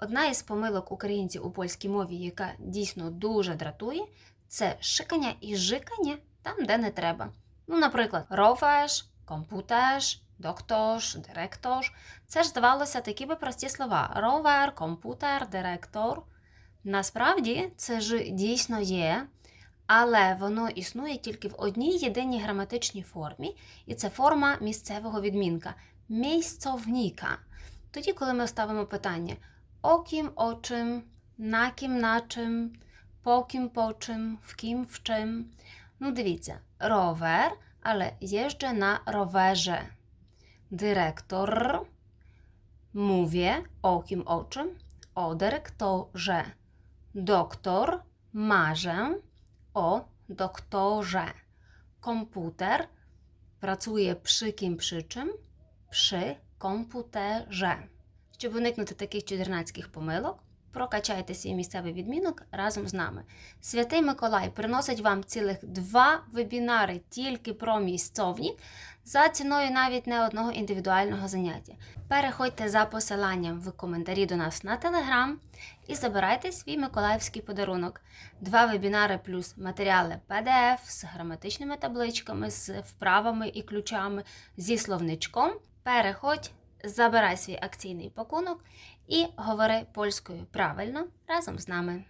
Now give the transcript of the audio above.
Одна із помилок українців у польській мові, яка дійсно дуже дратує, це шикання і жикання там, де не треба. Ну, наприклад, ровеш, компутерш, докторш, директорш. Це ж здавалося такі би прості слова: ровер, компутер, директор. Насправді це ж дійсно є, але воно існує тільки в одній єдиній граматичній формі, і це форма місцевого відмінка місцовніка. Тоді, коли ми ставимо питання о ким, о чим, на ким, на чим, по ким, по чим, в ким, в чим. Ну, дивіться, ровер, але jeżdżę na rowerze. Dyrektor, mówię o kim, o czym, o dyrektorze. Doktor, marzę o doktorze. Komputer, pracuje przy kim, przy czym, przy komputerze. Щоб уникнути таких чудернацьких помилок, прокачайте свій місцевий відмінок разом з нами. Святий Миколай приносить вам цілих два вебінари тільки про місцовник за ціною навіть не одного індивідуального заняття. Переходьте за посиланням в коментарі до нас на Телеграм і забирайте свій миколаївський подарунок. Два вебінари плюс матеріали PDF з граматичними табличками, з вправами і ключами, зі словничком. Переходь, забирай свій акційний пакунок і говори польською правильно разом з нами.